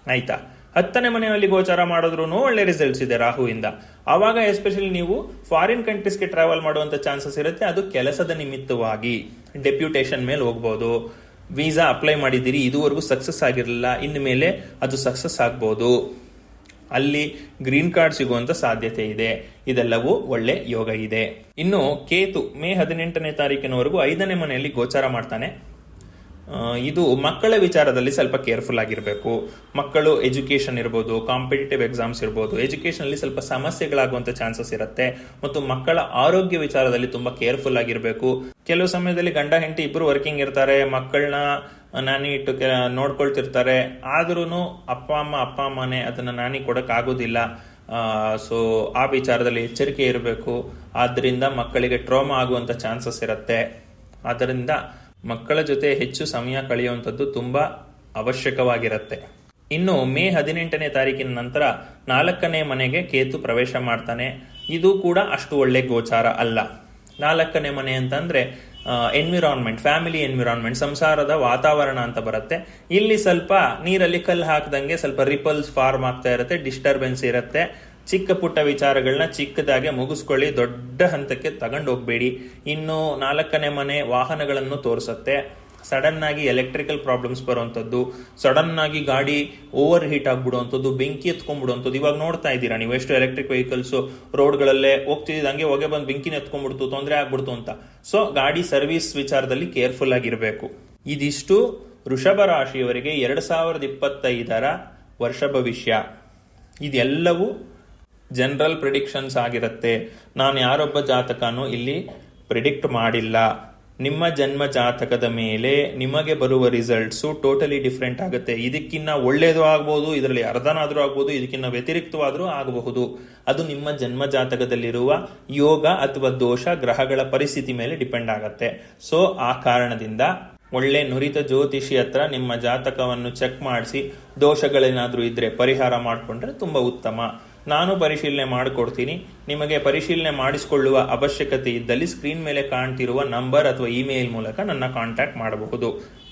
ಆಯ್ತಾ? ಹತ್ತನೇ ಮನೆಯಲ್ಲಿ ಗೋಚಾರ ಮಾಡಿದ್ರು ಒಳ್ಳೆ ರಿಸಲ್ಟ್ಸ್ ಇದೆ ರಾಹುವಿಂದ. ಆವಾಗ ಎಸ್ಪೆಷಲಿ ನೀವು ಫಾರಿನ್ ಕಂಟ್ರೀಸ್ಗೆ ಟ್ರಾವೆಲ್ ಮಾಡುವಂತ ಚಾನ್ಸಸ್ ಇರುತ್ತೆ. ಅದು ಕೆಲಸದ ನಿಮಿತ್ತವಾಗಿ ಡೆಪ್ಯೂಟೇಷನ್ ಮೇಲೆ ಹೋಗ್ಬೋದು. ವೀಸಾ ಅಪ್ಲೈ ಮಾಡಿದ್ದೀರಿ, ಇದುವರೆಗೂ ಸಕ್ಸಸ್ ಆಗಿರಲಿಲ್ಲ ಇನ್ನು ಮೇಲೆ ಅದು ಸಕ್ಸಸ್ ಆಗ್ಬೋದು. ಅಲ್ಲಿ ಗ್ರೀನ್ ಕಾರ್ಡ್ ಸಿಗುವಂತ ಸಾಧ್ಯತೆ ಇದೆ. ಇದೆಲ್ಲವೂ ಒಳ್ಳೆ ಯೋಗ ಇದೆ. ಇನ್ನು ಕೇತು, ಮೇ ಹದಿನೆಂಟನೇ ತಾರೀಕಿನವರೆಗೂ ಐದನೇ ಮನೆಯಲ್ಲಿ ಗೋಚಾರ ಮಾಡ್ತಾನೆ. ಇದು ಮಕ್ಕಳ ವಿಚಾರದಲ್ಲಿ ಸ್ವಲ್ಪ ಕೇರ್ಫುಲ್ ಆಗಿರಬೇಕು. ಮಕ್ಕಳು ಎಜುಕೇಶನ್ ಇರ್ಬೋದು, ಕಾಂಪಿಟೇಟಿವ್ ಎಕ್ಸಾಮ್ಸ್ ಇರ್ಬೋದು ಎಜುಕೇಶನ್ ಅಲ್ಲಿ ಸ್ವಲ್ಪ ಸಮಸ್ಯೆಗಳಾಗುವಂಥ ಚಾನ್ಸಸ್ ಇರುತ್ತೆ. ಮತ್ತು ಮಕ್ಕಳ ಆರೋಗ್ಯ ವಿಚಾರದಲ್ಲಿ ತುಂಬಾ ಕೇರ್ಫುಲ್ ಆಗಿರಬೇಕು. ಕೆಲವು ಸಮಯದಲ್ಲಿ ಗಂಡ, ಹೆಂಡತಿ ಇಬ್ಬರು ವರ್ಕಿಂಗ್ ಇರ್ತಾರೆ. ಮಕ್ಕಳನ್ನ ನಾನಿ ಇಟ್ಟು ಕೆ- ನೋಡ್ಕೊಳ್ತಿರ್ತಾರೆ. ಆದ್ರೂ ಅಪ್ಪ, ಅಮ್ಮ, ಅಪ್ಪ, ಅಮ್ಮನೇ ಅದನ್ನ ನಾನಿ ಕೊಡೋಕ್ಕಾಗೋದಿಲ್ಲ. ಸೊ, ಆ ವಿಚಾರದಲ್ಲಿ ಎಚ್ಚರಿಕೆ ಇರಬೇಕು. ಆದ್ದರಿಂದ ಮಕ್ಕಳಿಗೆ ಟ್ರೋಮಾ ಆಗುವಂತ ಚಾನ್ಸಸ್ ಇರುತ್ತೆ. ಆದ್ದರಿಂದ ಮಕ್ಕಳ ಜೊತೆ ಹೆಚ್ಚು ಸಮಯ ಕಳೆಯುವಂಥದ್ದು ತುಂಬಾ ಅವಶ್ಯಕವಾಗಿರುತ್ತೆ. ಇನ್ನು ಮೇ ಹದಿನೆಂಟನೇ ತಾರೀಕಿನ ನಂತರ ನಾಲ್ಕನೇ ಮನೆಗೆ ಕೇತು ಪ್ರವೇಶ ಮಾಡ್ತಾನೆ. ಇದು ಕೂಡ ಅಷ್ಟು ಒಳ್ಳೆ ಗೋಚಾರ ಅಲ್ಲ. ನಾಲ್ಕನೇ ಮನೆ ಅಂತಂದ್ರೆ ಎನ್ವಿರಾನ್ಮೆಂಟ್ ಫ್ಯಾಮಿಲಿ ಎನ್ವಿರಾನ್ಮೆಂಟ್ ಸಂಸಾರದ ವಾತಾವರಣ ಅಂತ ಬರುತ್ತೆ. ಇಲ್ಲಿ ಸ್ವಲ್ಪ ನೀರಲ್ಲಿ ಕಲ್ಲು ಹಾಕ್ದಂಗೆ ಸ್ವಲ್ಪ ರಿಪಲ್ಸ್ ಫಾರ್ಮ್ ಆಗ್ತಾ ಇರುತ್ತೆ ಡಿಸ್ಟರ್ಬೆನ್ಸ್ ಇರುತ್ತೆ. ಚಿಕ್ಕ ಪುಟ್ಟ ವಿಚಾರಗಳನ್ನ ಚಿಕ್ಕದಾಗೆ ಮುಗಿಸ್ಕೊಳ್ಳಿ, ದೊಡ್ಡ ಹಂತಕ್ಕೆ ತಗೊಂಡು ಹೋಗ್ಬೇಡಿ. ಇನ್ನು ನಾಲ್ಕನೇ ಮನೆ ವಾಹನಗಳನ್ನು ತೋರಿಸುತ್ತೆ. ಸಡನ್ ಆಗಿ ಎಲೆಕ್ಟ್ರಿಕಲ್ ಪ್ರಾಬ್ಲಮ್ಸ್ ಬರುವಂಥದ್ದು ಸಡನ್ ಆಗಿ ಗಾಡಿ ಓವರ್ ಹೀಟ್ ಆಗ್ಬಿಡುವಂಥದ್ದು ಬೆಂಕಿ ಎತ್ಕೊಂಡ್ಬಿಡುವಂಥದ್ದು ಇವಾಗ ನೋಡ್ತಾ ಇದ್ದೀರಾ ನೀವು ಎಷ್ಟು ಎಲೆಕ್ಟ್ರಿಕ್ ವೆಹಿಕಲ್ಸ್ ರೋಡ್ಗಳಲ್ಲೇ ಹೋಗ್ತಿದ್ದಂಗೆ ಹೊಗೆ ಬಂದು ಬೆಂಕಿನ ಎತ್ಕೊಂಡ್ಬಿಡ್ತು, ತೊಂದರೆ ಆಗ್ಬಿಡ್ತು ಅಂತ. ಸೊ, ಗಾಡಿ ಸರ್ವಿಸ್ ವಿಚಾರದಲ್ಲಿ ಕೇರ್ಫುಲ್ ಆಗಿರಬೇಕು. ಇದಿಷ್ಟು ವೃಷಭ ರಾಶಿಯವರಿಗೆ ಎರಡ್ ಸಾವಿರದ ಇಪ್ಪತ್ತೈದರ ವರ್ಷ ಭವಿಷ್ಯ. ಇದೆಲ್ಲವೂ ಜನರಲ್ ಪ್ರಿಡಿಕ್ಷನ್ಸ್ ಆಗಿರುತ್ತೆ. ನಾನು ಯಾರೊಬ್ಬ ಜಾತಕನೂ ಇಲ್ಲಿ ಪ್ರಿಡಿಕ್ಟ್ ಮಾಡಿಲ್ಲ. ನಿಮ್ಮ ಜನ್ಮ ಜಾತಕದ ಮೇಲೆ ನಿಮಗೆ ಬರುವ ರಿಸಲ್ಟ್ಸು ಟೋಟಲಿ ಡಿಫ್ರೆಂಟ್ ಆಗುತ್ತೆ. ಇದಕ್ಕಿನ್ನ ಒಳ್ಳೇದು ಆಗ್ಬೋದು, ಇದರಲ್ಲಿ ಅರ್ಧನಾದರೂ ಆಗ್ಬೋದು, ಇದಕ್ಕಿನ್ನ ವ್ಯತಿರಿಕ್ತವಾದ್ರೂ ಆಗಬಹುದು. ಅದು ನಿಮ್ಮ ಜನ್ಮ ಜಾತಕದಲ್ಲಿರುವ ಯೋಗ ಅಥವಾ ದೋಷ ಗ್ರಹಗಳ ಪರಿಸ್ಥಿತಿ ಮೇಲೆ ಡಿಪೆಂಡ್ ಆಗುತ್ತೆ. ಸೊ ಆ ಕಾರಣದಿಂದ ಒಳ್ಳೆ ನುರಿತ ಜ್ಯೋತಿಷಿ ಹತ್ರ ನಿಮ್ಮ ಜಾತಕವನ್ನು ಚೆಕ್ ಮಾಡಿಸಿ, ದೋಷಗಳೇನಾದರೂ ಇದ್ರೆ ಪರಿಹಾರ ಮಾಡಿಕೊಂಡ್ರೆ ತುಂಬಾ ಉತ್ತಮ. ನಾನು ಪರಿಶೀಲನೆ ಮಾಡಿಕೊಡ್ತೀನಿ. ನಿಮಗೆ ಪರಿಶೀಲನೆ ಮಾಡಿಸಿಕೊಳ್ಳುವ ಅವಶ್ಯಕತೆ ಇದ್ದಲ್ಲಿ ಸ್ಕ್ರೀನ್ ಮೇಲೆ ಕಾಣ್ತಿರುವ ನಂಬರ್ ಅಥವಾ ಇಮೇಲ್ ಮೂಲಕ ನನ್ನ ಕಾಂಟ್ಯಾಕ್ಟ್ ಮಾಡಬಹುದು.